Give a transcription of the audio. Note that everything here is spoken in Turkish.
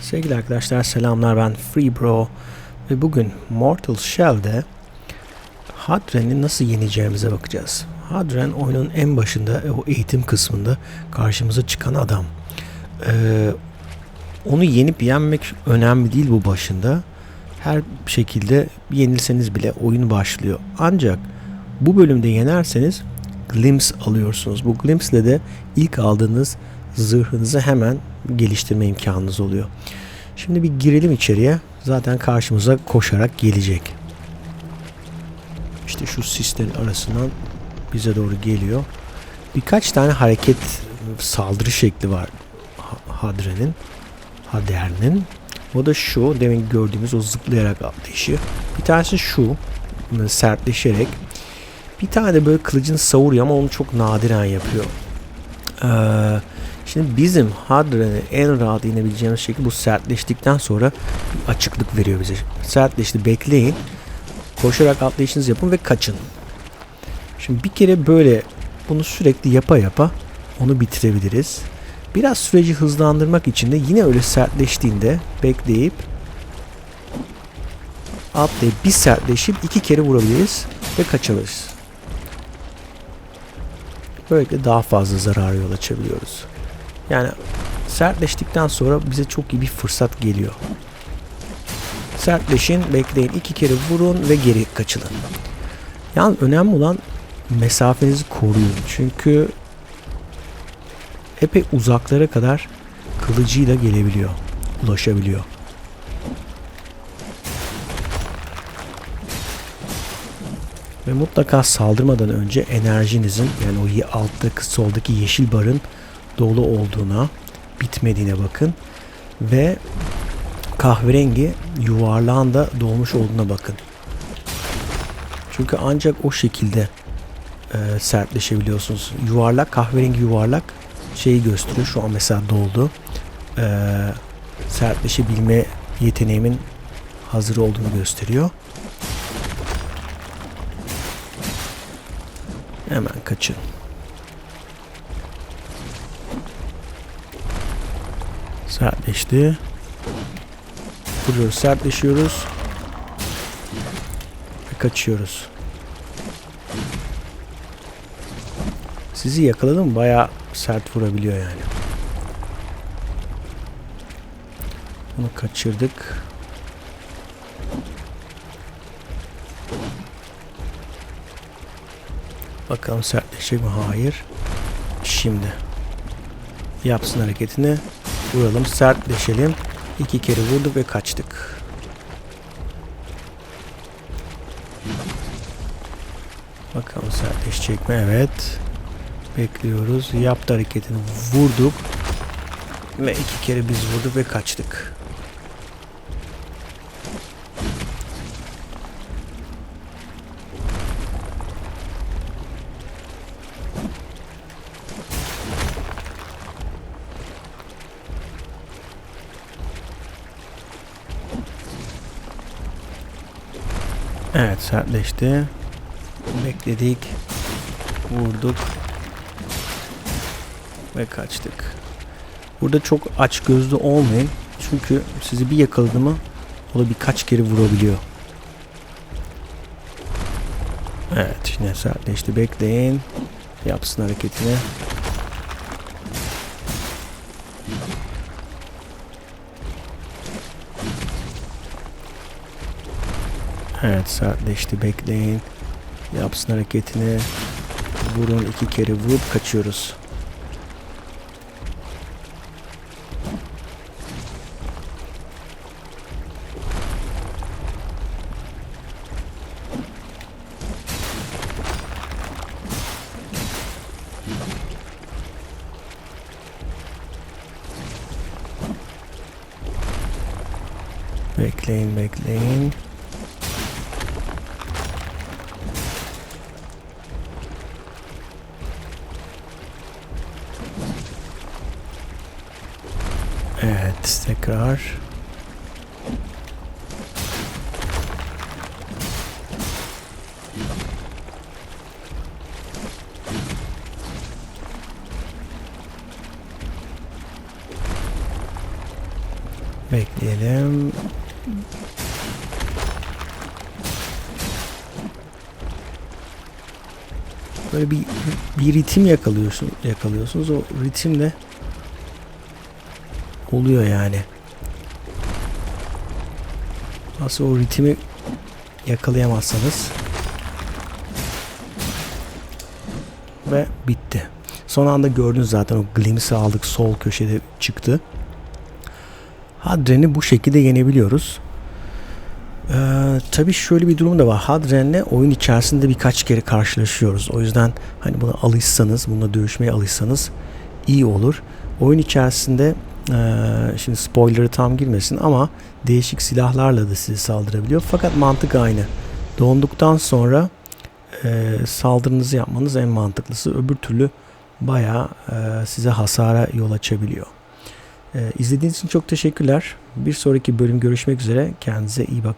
Sevgili arkadaşlar selamlar ben Free Bro ve bugün Mortal Shell'de Hadren'i nasıl yeneceğimize bakacağız. Hadren oyunun en başında o eğitim kısmında karşımıza çıkan adam. Ee, onu yenip yenmek önemli değil bu başında. Her şekilde yenilseniz bile oyun başlıyor. Ancak bu bölümde yenerseniz glimpse alıyorsunuz. Bu glimpse ile de ilk aldığınız zırhınızı hemen geliştirme imkanınız oluyor. Şimdi bir girelim içeriye. Zaten karşımıza koşarak gelecek. İşte şu sislerin arasından bize doğru geliyor. Birkaç tane hareket saldırı şekli var Hadre'nin. Hader'nin. O da şu demin gördüğümüz o zıplayarak atlayışı. Bir tanesi şu sertleşerek. Bir tane de böyle kılıcını savuruyor ama onu çok nadiren yapıyor. Ee, Şimdi bizim Hadren'e en rahat inebileceğimiz şekil bu sertleştikten sonra açıklık veriyor bize. Sertleşti bekleyin. Koşarak atlayışınızı yapın ve kaçın. Şimdi bir kere böyle bunu sürekli yapa yapa onu bitirebiliriz. Biraz süreci hızlandırmak için de yine öyle sertleştiğinde bekleyip atlayıp bir sertleşip iki kere vurabiliriz ve kaçabiliriz. Böylelikle daha fazla zarar yol açabiliyoruz. Yani sertleştikten sonra bize çok iyi bir fırsat geliyor. Sertleşin, bekleyin, iki kere vurun ve geri kaçılın. Yani önemli olan mesafenizi koruyun. Çünkü epey uzaklara kadar kılıcıyla gelebiliyor, ulaşabiliyor. Ve mutlaka saldırmadan önce enerjinizin yani o alttaki soldaki yeşil barın dolu olduğuna, bitmediğine bakın ve kahverengi yuvarlağın da dolmuş olduğuna bakın. Çünkü ancak o şekilde e, sertleşebiliyorsunuz. Yuvarlak, kahverengi yuvarlak şeyi gösteriyor. Şu an mesela doldu. E, sertleşebilme yeteneğimin hazır olduğunu gösteriyor. Hemen kaçın. Sertleşti. Vuruyoruz, sertleşiyoruz. Ve kaçıyoruz. Sizi yakaladım baya sert vurabiliyor yani. Bunu kaçırdık. Bakalım sertleşecek mi? Hayır. Şimdi. Yapsın hareketini. Vuralım, sertleşelim. İki kere vurduk ve kaçtık. Bakalım sertleşecek mi? Evet. Bekliyoruz. Yaptı hareketini. Vurduk. Ve iki kere biz vurduk ve kaçtık. Evet sertleşti. Bekledik. Vurduk. Ve kaçtık. Burada çok aç gözlü olmayın. Çünkü sizi bir yakaladı mı o da birkaç kere vurabiliyor. Evet yine sertleşti. Bekleyin. Yapsın hareketini. Evet sertleşti bekleyin. Yapsın hareketini. Vurun iki kere vurup kaçıyoruz. Bekleyin bekleyin. Evet tekrar. Bekleyelim. Böyle bir bir ritim yakalıyorsun, yakalıyorsunuz. O ritimle oluyor yani. Nasıl o ritmi yakalayamazsanız ve bitti. Son anda gördünüz zaten o glimpse'i aldık sol köşede çıktı. Hadren'i bu şekilde yenebiliyoruz. Ee, tabii şöyle bir durum da var. Hadren'le oyun içerisinde birkaç kere karşılaşıyoruz. O yüzden hani buna alışsanız, bununla dövüşmeye alışsanız iyi olur. Oyun içerisinde ee, şimdi spoiler'ı tam girmesin ama değişik silahlarla da sizi saldırabiliyor. Fakat mantık aynı. Donduktan sonra e, saldırınızı yapmanız en mantıklısı. Öbür türlü bayağı e, size hasara yol açabiliyor. E, izlediğiniz için çok teşekkürler. Bir sonraki bölüm görüşmek üzere. Kendinize iyi bakın.